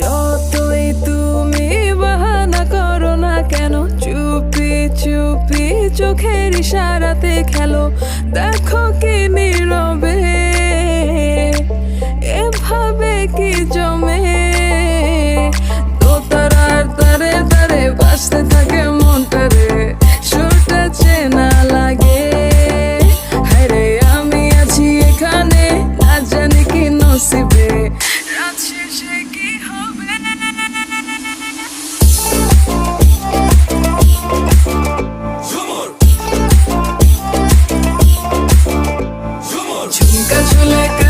যতই তুমি বাহানা করো না কেন, চুপি চুপি চোখের ইশারাতে খেলো। দেখো কি নীরবে, এভাবে কি জমে का झुलेका